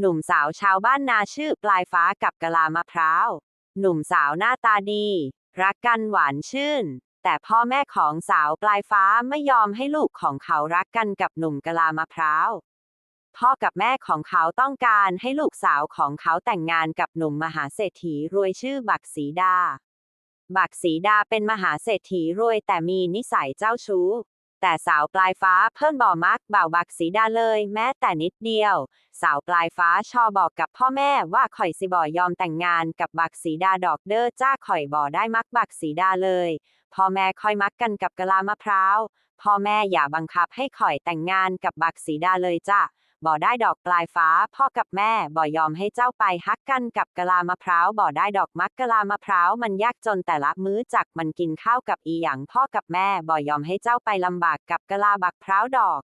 หนุ่มสาวชาวบ้านนาชื่อปลายฟ้ากับกะลามะพร้าว หนุ่มสาวหน้าตาดี รักกันหวานชื่น แต่พ่อแม่ของสาวปลายฟ้าไม่ยอมให้ลูกของเขารักกันกับหนุ่มกะลามะพร้าว พ่อกับแม่ของเขาต้องการให้ลูกสาวของเขาแต่งงานกับหนุ่มมหาเศรษฐีรวยชื่อบักสีดา บักสีดาเป็นมหาเศรษฐีรวยแต่มีนิสัยเจ้าชู้ แต่สาวปลายฟ้าเพิ่นบ่มักบ่าวบักสีดาเลย แม้แต่นิดเดียว สาวปลายฟ้าชอบอกกับพ่อแม่ว่าข่อยสิบ่ยอมแต่งงานกับบักสีดาดอกเด้อจ้าข่อยบ่ได้มักบักสีดาเลย พ่อแม่ค่อยมักกันกับกะลามะพร้าว พ่อแม่อย่าบังคับให้ข่อยแต่งงานกับบักสีดาเลยจ้า บ่ได้ดอกปลายฟ้า พ่อกับแม่บ่ยอมให้เจ้าไปฮักกันกับกะลามะพร้าวบ่ได้ดอกมักกะลามะพร้าวมันยากจนแต่ละมื้อจักมันกินข้าวกับอีหยังพ่อกับแม่บ่ยอมให้เจ้าไปลำบากกับกะลาบักพร้าวดอก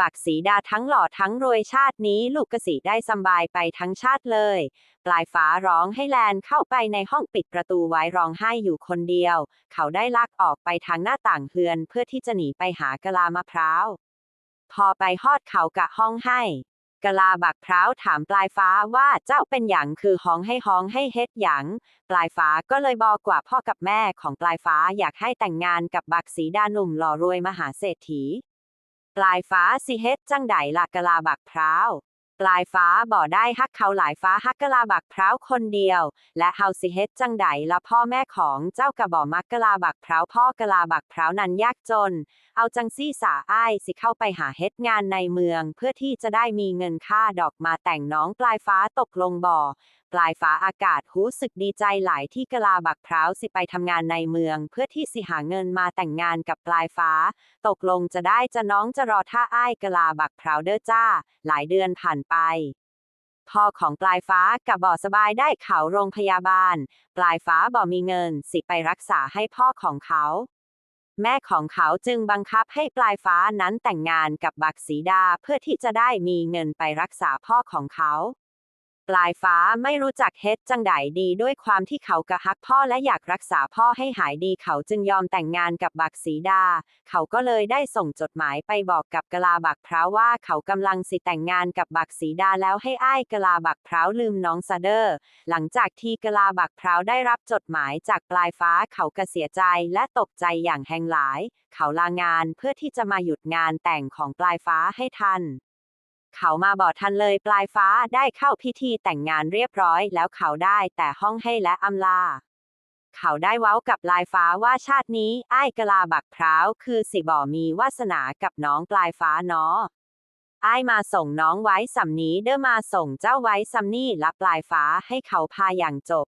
บักสีดาทั้งหล่อทั้งรวยชาตินี้ลูกกสิได้สบายไปทั้งชาติเลย ปลายฟ้าร้องให้แลนเข้าไปในห้องปิดประตูไว้ร้องไห้อยู่คนเดียว เขาได้ลักออกไปทางหน้าต่างเฮือนเพื่อที่จะหนีไปหากะลามะพร้าว พอไปฮอดเขากะห้องให้กลาบักพร้าวถามปลายฟ้าว่าเจ้าเป็นหยังคือห้องให้ห้องให้เฮ็ดหยังปลายฟ้าก็เลยบอกกว่าพ่อกับแม่ของปลายฟ้าอยากให้แต่งงานกับบักสีดาหนุ่มหล่อรวยมหาเศรษฐี ปลายฟ้าสิเฮ็ดจังไดละกลาบักพร้าว ปลายฟ้าบ่ได้ฮักเขาหลายฟ้าฮักกะลาบักพร้าวคนเดียว และเฮาสิเฮ็ดจังใดละพ่อแม่ของเจ้ากะบ่อมักกะลาบักพร้าวพ่อกะลาบักพร้าวนั้นยากจน เอาจังซี่สาอ้ายสิเข้าไปหาเฮ็ดงานในเมือง เพื่อที่จะได้มีเงินค่าดอกมาแต่งน้องปลายฟ้าตกลงบ่อ ปลายฟ้าอากาศหูสึกดีใจหลายที่กลาบักพร้าวสิไปทำงานในเมือง เพื่อที่สิหาเงินมาแต่งงานกับปลายฟ้า ตกลงจะได้จะน้องจะรอท่าอ้ายกลาบักพร้าวเด้อจ้า หลายเดือนผ่านไปพ่อของปลายฟ้ากับบ่อสบายได้เขาโรงพยาบาล ปลายฟ้าบ่มีเงิน สิไปรักษาให้พ่อของเขา แม่ของเขาจึงบังคับให้ปลายฟ้านั้นแต่งงานกับบักสีดาเพื่อที่จะได้มีเงินไปรักษาพ่อของเขา ปลายฟ้าไม่รู้จักเฮ็ดจังใดดีด้วยความที่เขากะฮักพ่อและอยากรักษาพ่อให้หายดีเขาจึงยอมแต่งงานกับบักสีดา เขาก็เลยได้ส่งจดหมายไปบอกกับกะลาบักพร้าวว่าเขากำลังสิแต่งงานกับบักสีดาแล้วให้อ้ายกะลาบักพร้าวลืมน้องซาเดอร์ หลังจากที่กะลาบักพร้าวได้รับจดหมายจากปลายฟ้าเขาก็เสียใจและตกใจอย่างแหงหลาย เขาลางานเพื่อที่จะมาหยุดงานแต่งของปลายฟ้าให้ทัน เขามาบอกทันเลยปลายฟ้าได้เข้าพิธีแต่งงานเรียบร้อย แล้วเขาได้แต่ห้องให้และอำลา เขาได้เว้ากับปลายฟ้าว่าชาตินี้ไอ้กะลาบักพร้าว คือสิบ่มีวาสนากับน้องปลายฟ้าเนาะอ้มาส่งน้องไว้สำนี้เด้อมาส่งเจ้าไว้สำนี่และปลายฟ้าให้เขาพาอย่างจบ